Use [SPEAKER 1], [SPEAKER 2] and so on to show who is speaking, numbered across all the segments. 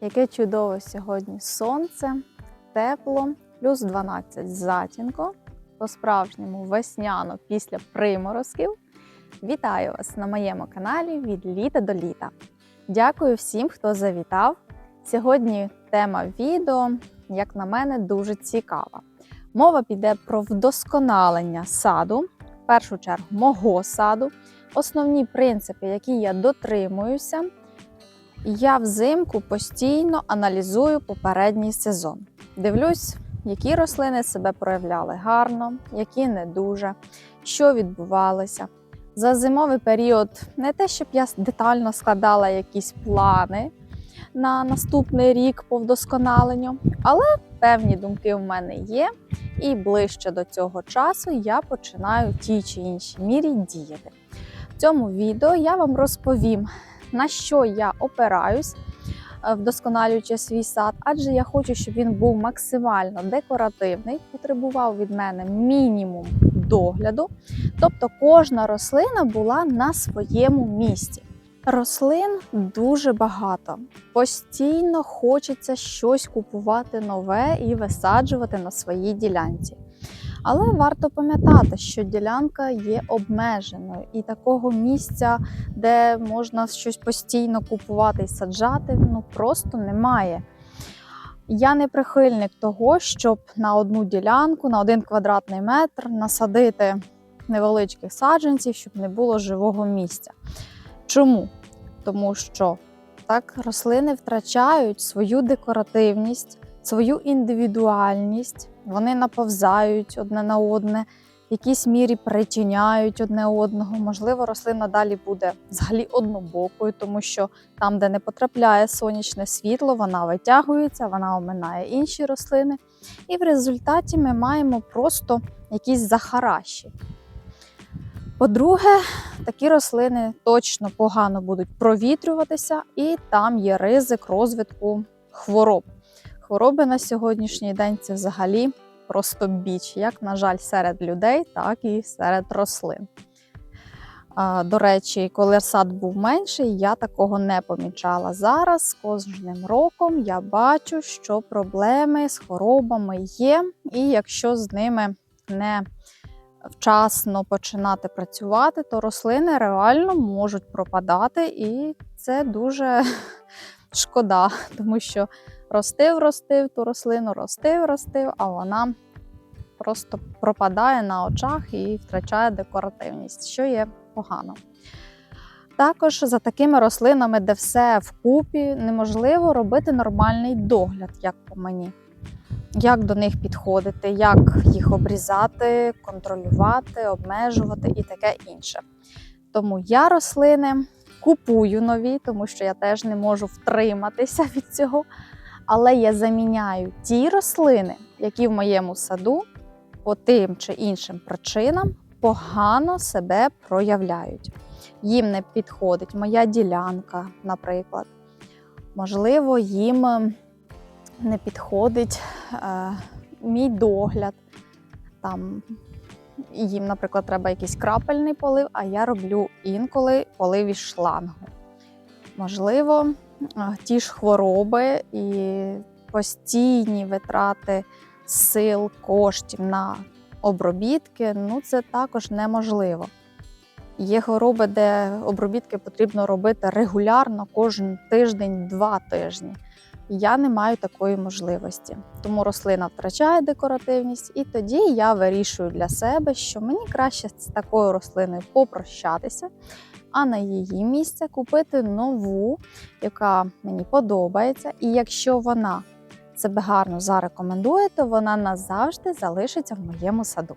[SPEAKER 1] Яке чудове сьогодні сонце, тепло, плюс 12 затінко, по-справжньому весняно після приморозків. Вітаю вас на моєму каналі від літа до літа. Дякую всім, хто завітав. Сьогодні тема відео, як на мене, дуже цікава. Мова піде про вдосконалення саду, в першу чергу мого саду, основні принципи, які я дотримуюся. Я взимку постійно аналізую попередній сезон. Дивлюсь, які рослини себе проявляли гарно, які не дуже, що відбувалося. За зимовий період не те, щоб я детально складала якісь плани на наступний рік по вдосконаленню, але певні думки в мене є, і ближче до цього часу я починаю в тій чи іншій мірі діяти. В цьому відео я вам розповім, на що я опираюсь, е, вдосконалюючи свій сад, адже я хочу, щоб він був максимально декоративний, потребував від мене мінімум догляду, тобто кожна рослина була на своєму місці. Рослин дуже багато. Постійно хочеться щось купувати нове і висаджувати на своїй ділянці. Але варто пам'ятати, що ділянка є обмеженою, і такого місця, де можна щось постійно купувати і саджати, ну просто немає. Я не прихильник того, щоб на одну ділянку, на один квадратний метр насадити невеличких саджанців, щоб не було живого місця. Чому? Тому що так рослини втрачають свою декоративність, свою індивідуальність, вони наповзають одне на одне, в якійсь мірі притіняють одне одного. Можливо, рослина далі буде взагалі однобокою, тому що там, де не потрапляє сонячне світло, вона витягується, вона оминає інші рослини. І в результаті ми маємо просто якісь захаращі. По-друге, такі рослини точно погано будуть провітрюватися, і там є ризик розвитку хвороб. Хвороби на сьогоднішній день це взагалі просто біч, як, на жаль, серед людей, так і серед рослин. До речі, коли сад був менший, я такого не помічала. Зараз з кожним роком я бачу, що проблеми з хворобами є, і якщо з ними не вчасно починати працювати, то рослини реально можуть пропадати, і це дуже шкода, тому що ростив, ростив ту рослину, ростив, ростив, а вона просто пропадає на очах і втрачає декоративність, що є погано. Також за такими рослинами, де все вкупі, неможливо робити нормальний догляд, як по мені. Як до них підходити, як їх обрізати, контролювати, обмежувати і таке інше. Тому я рослини купую нові, тому що я теж не можу втриматися від цього. Але я заміняю ті рослини, які в моєму саду по тим чи іншим причинам погано себе проявляють. Їм не підходить моя ділянка, наприклад. Можливо, їм е, не підходить е, мій догляд. Там їм, наприклад, треба якийсь крапельний полив, а я роблю інколи полив із шлангу. Можливо, ті ж хвороби і постійні витрати сил, коштів на обробітки, ну це також неможливо. Є хвороби, де обробітки потрібно робити регулярно кожен тиждень, два тижні. Я не маю такої можливості. Тому рослина втрачає декоративність, і тоді я вирішую для себе, що мені краще з такою рослиною попрощатися, а на її місце купити нову, яка мені подобається. І якщо вона себе гарно зарекомендує, то вона назавжди залишиться в моєму саду.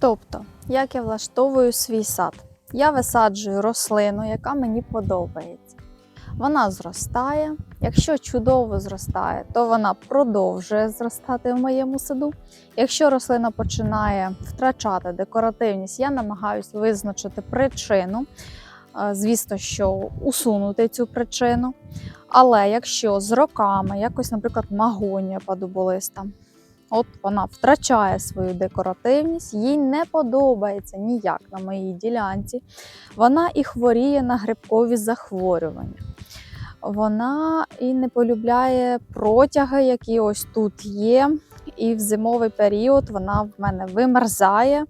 [SPEAKER 1] Тобто, як я влаштовую свій сад? Я висаджую рослину, яка мені подобається. Вона зростає. Якщо чудово зростає, то вона продовжує зростати в моєму саду. Якщо рослина починає втрачати декоративність, я намагаюся визначити причину. Е, Звісно, що усунути цю причину. Але якщо з роками, якось, наприклад, магонія подоболиста, от вона втрачає свою декоративність, їй не подобається ніяк на моїй ділянці. Вона і хворіє на грибкові захворювання. Вона і не полюбляє протяги, які ось тут є. І в зимовий період вона в мене вимерзає. Е,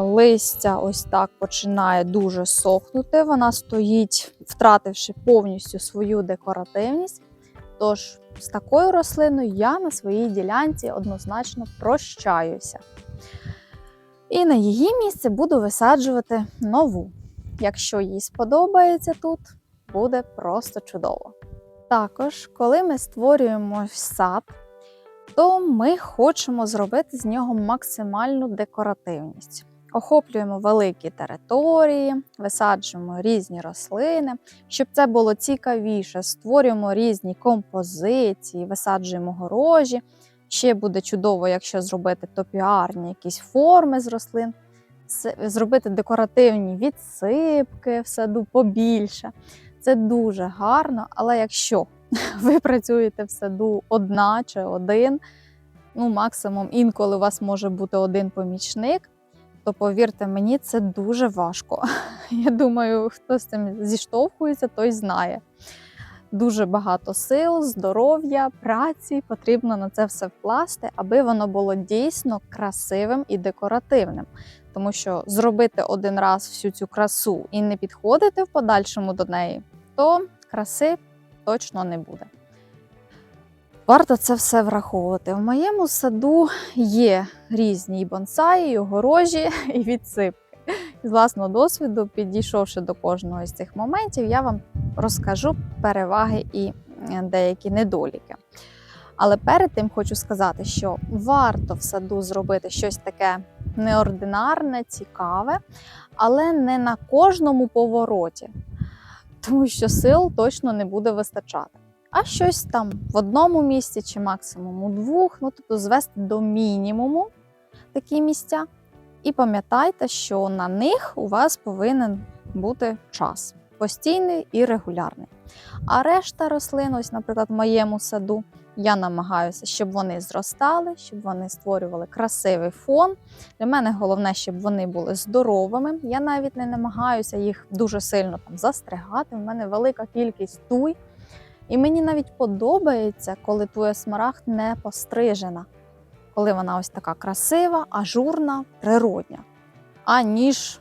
[SPEAKER 1] Листя ось так починає дуже сохнути. Вона стоїть, втративши повністю свою декоративність. Тож з такою рослиною я на своїй ділянці однозначно прощаюся. І на її місце буду висаджувати нову. Якщо їй сподобається тут, буде просто чудово. Також, коли ми створюємо сад, то ми хочемо зробити з нього максимальну декоративність. Охоплюємо великі території, висаджуємо різні рослини. Щоб це було цікавіше, створюємо різні композиції, висаджуємо горожі. Ще буде чудово, якщо зробити топіарні якісь форми з рослин, зробити декоративні відсипки в саду побільше. Це дуже гарно, але якщо ви працюєте в саду одна чи один, ну максимум інколи у вас може бути один помічник, то повірте мені, це дуже важко. Я думаю, хто з цим зіштовхується, той знає. Дуже багато сил, здоров'я, праці потрібно на це все вкласти, аби воно було дійсно красивим і декоративним. Тому що зробити один раз всю цю красу і не підходити в подальшому до неї, то краси точно не буде. Варто це все враховувати. В моєму саду є різні і бонсаї, і огорожі, і відсипки. З власного досвіду, підійшовши до кожного з цих моментів, я вам розкажу переваги і деякі недоліки. Але перед тим хочу сказати, що варто в саду зробити щось таке неординарне, цікаве, але не на кожному повороті, тому що сил точно не буде вистачати. А щось там в одному місці чи максимум у двох, ну тобто звести до мінімуму такі місця. І пам'ятайте, що на них у вас повинен бути час постійний і регулярний. А решта рослин, ось, наприклад, в моєму саду, я намагаюся, щоб вони зростали, щоб вони створювали красивий фон. Для мене головне, щоб вони були здоровими. Я навіть не намагаюся їх дуже сильно там застригати. У мене велика кількість туй. І мені навіть подобається, коли туя смарагд не пострижена, коли вона ось така красива, ажурна, природня. Аніж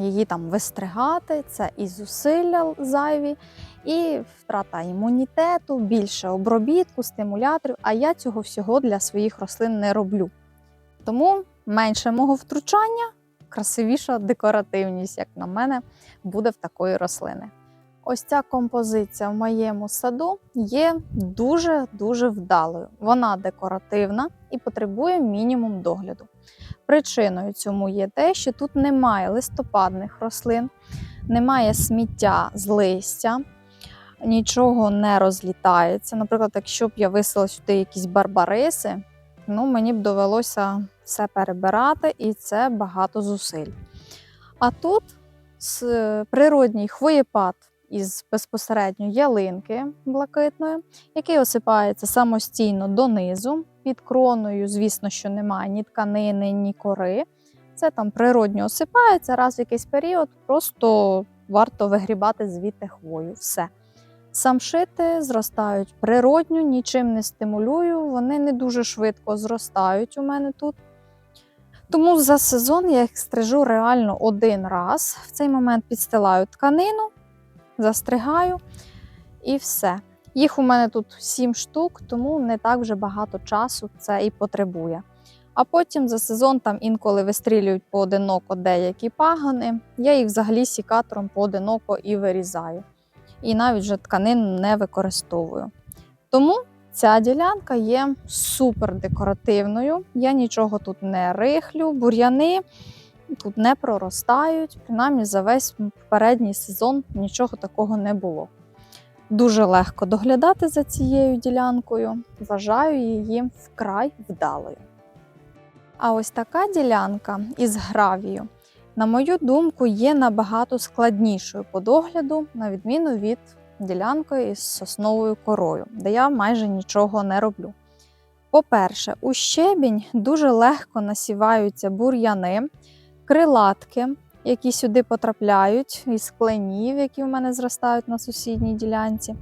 [SPEAKER 1] її там вистригати, це і зусилля зайві, і втрата імунітету, більше обробітку, стимуляторів. А я цього всього для своїх рослин не роблю. Тому менше мого втручання, красивіша декоративність, як на мене, буде в такої рослини. Ось ця композиція в моєму саду є дуже-дуже вдалою. Вона декоративна і потребує мінімум догляду. Причиною цьому є те, що тут немає листопадних рослин, немає сміття з листя, нічого не розлітається. Наприклад, якщо б я висила сюди якісь барбариси, ну мені б довелося все перебирати, і це багато зусиль. А тут природній хвоєпад із безпосередньо ялинки блакитної, який осипається самостійно донизу. Під кроною, звісно, що немає ні тканини, ні кори. Це там природньо осипається раз в якийсь період, просто варто вигрібати звідти хвою. Все. Самшити зростають природньо, нічим не стимулюю, вони не дуже швидко зростають у мене тут. Тому за сезон я їх стрижу реально один раз. В цей момент підстилаю тканину, застригаю і все. Їх у мене тут 7 штук, тому не так вже багато часу це і потребує. А потім за сезон там інколи вистрілюють поодиноко деякі пагони. Я їх взагалі сікатором поодиноко і вирізаю. І навіть вже тканин не використовую. Тому ця ділянка є супер декоративною. Я нічого тут не рихлю, бур'яни тут не проростають. Принаймні за весь попередній сезон нічого такого не було. Дуже легко доглядати за цією ділянкою. Вважаю її вкрай вдалою. А ось така ділянка із гравію, на мою думку, є набагато складнішою по догляду, на відміну від ділянки із сосновою корою, де я майже нічого не роблю. По-перше, у щебінь дуже легко насіваються бур'яни, крилатки, які сюди потрапляють, із кленів, які в мене зростають на сусідній ділянці,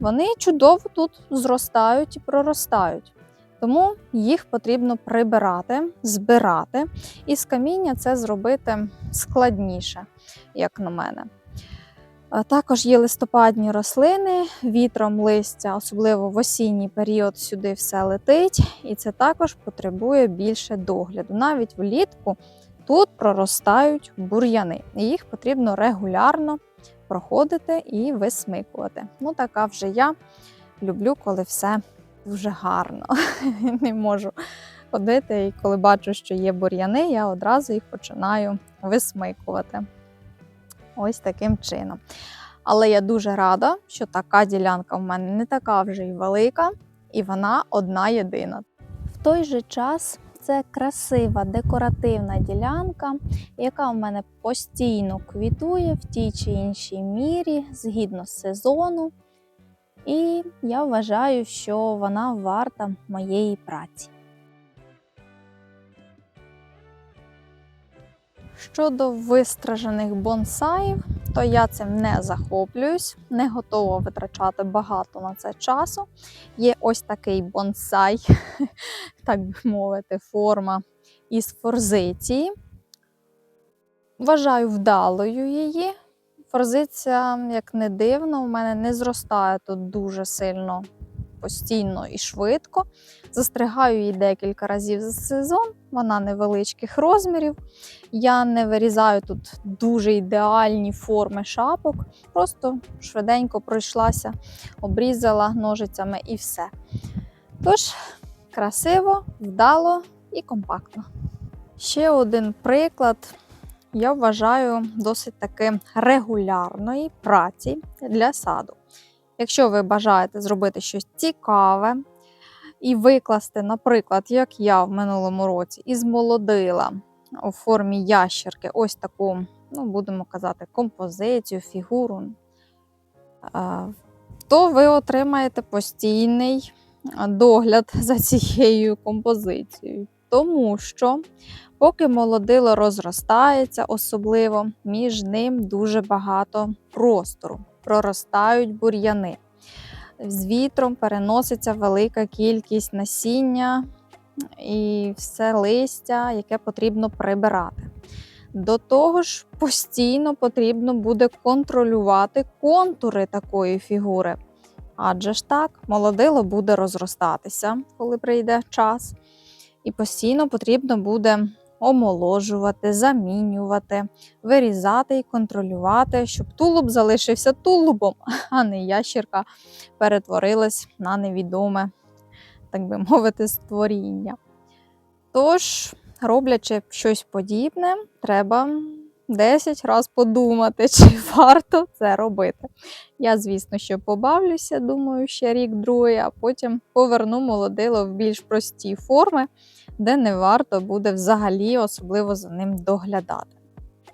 [SPEAKER 1] вони чудово тут зростають і проростають. Тому їх потрібно прибирати, збирати, і з каміння це зробити складніше, як на мене. Також є листопадні рослини, вітром листя, особливо в осінній період сюди все летить, і це також потребує більше догляду. Навіть влітку тут проростають бур'яни, і їх потрібно регулярно проходити і висмикувати. Ну, така вже я люблю, коли все дуже гарно. Не можу ходити, і коли бачу, що є бур'яни, я одразу їх починаю висмикувати. Ось таким чином. Але я дуже рада, що така ділянка в мене не така вже й велика, і вона одна єдина. В той же час це красива декоративна ділянка, яка в мене постійно квітує в тій чи іншій мірі згідно сезону. І я вважаю, що вона варта моєї праці. Щодо вистражених бонсаїв, то я цим не захоплююсь, не готова витрачати багато на це часу. Є ось такий бонсай, так би мовити, форма із форзиції. Вважаю вдалою її. Форзиція, як не дивно, у мене не зростає тут дуже сильно постійно і швидко. Застригаю її декілька разів за сезон, вона невеличких розмірів. Я не вирізаю тут дуже ідеальні форми шапок, просто швиденько пройшлася, обрізала ножицями і все. Тож, красиво, вдало і компактно. Ще один приклад. Я вважаю досить таки регулярної праці для саду. Якщо ви бажаєте зробити щось цікаве і викласти, наприклад, як я в минулому році і змолодила у формі ящерки ось таку, ну, будемо казати, композицію, фігуру, то ви отримаєте постійний догляд за цією композицією. Тому що, поки молодило розростається, особливо між ним дуже багато простору, проростають бур'яни. З вітром переноситься велика кількість насіння і все листя, яке потрібно прибирати. До того ж, постійно потрібно буде контролювати контури такої фігури. Адже ж так, молодило буде розростатися, коли прийде час. І постійно потрібно буде омоложувати, замінювати, вирізати і контролювати, щоб тулуб залишився тулубом, а не ящерка перетворилась на невідоме, так би мовити, створіння. Тож, роблячи щось подібне, треба 10 разів подумати, чи варто це робити. Я, звісно, що побавлюся, думаю, ще рік-другий, а потім поверну молодило в більш прості форми, де не варто буде взагалі особливо за ним доглядати.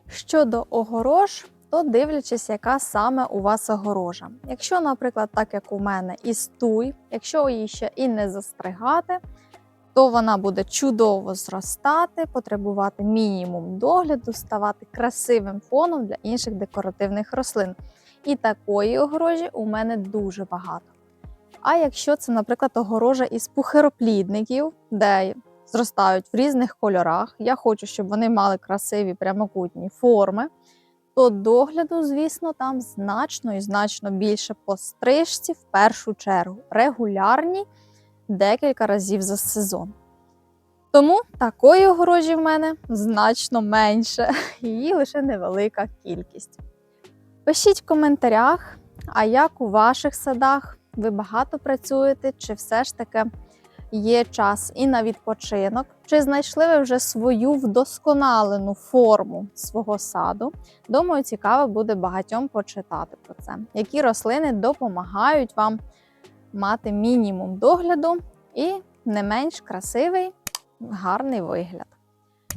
[SPEAKER 1] Щодо огорож, то дивлячись, яка саме у вас огорожа. Якщо, наприклад, так як у мене із туй, якщо її ще і не застригати, то вона буде чудово зростати, потребувати мінімум догляду, ставати красивим фоном для інших декоративних рослин. І такої огорожі у мене дуже багато. А якщо це, наприклад, огорожа із пухироплідників, де зростають в різних кольорах, я хочу, щоб вони мали красиві прямокутні форми, то догляду, звісно, там значно і значно більше по стрижці в першу чергу, регулярні декілька разів за сезон. Тому такої огорожі в мене значно менше, її лише невелика кількість. Пишіть в коментарях, а як у ваших садах ви багато працюєте, чи все ж таки є час і на відпочинок, чи знайшли ви вже свою вдосконалену форму свого саду. Думаю, цікаво буде багатьом почитати про це, які рослини допомагають вам мати мінімум догляду і не менш красивий, гарний вигляд.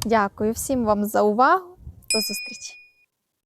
[SPEAKER 1] Дякую всім вам за увагу. До зустрічі!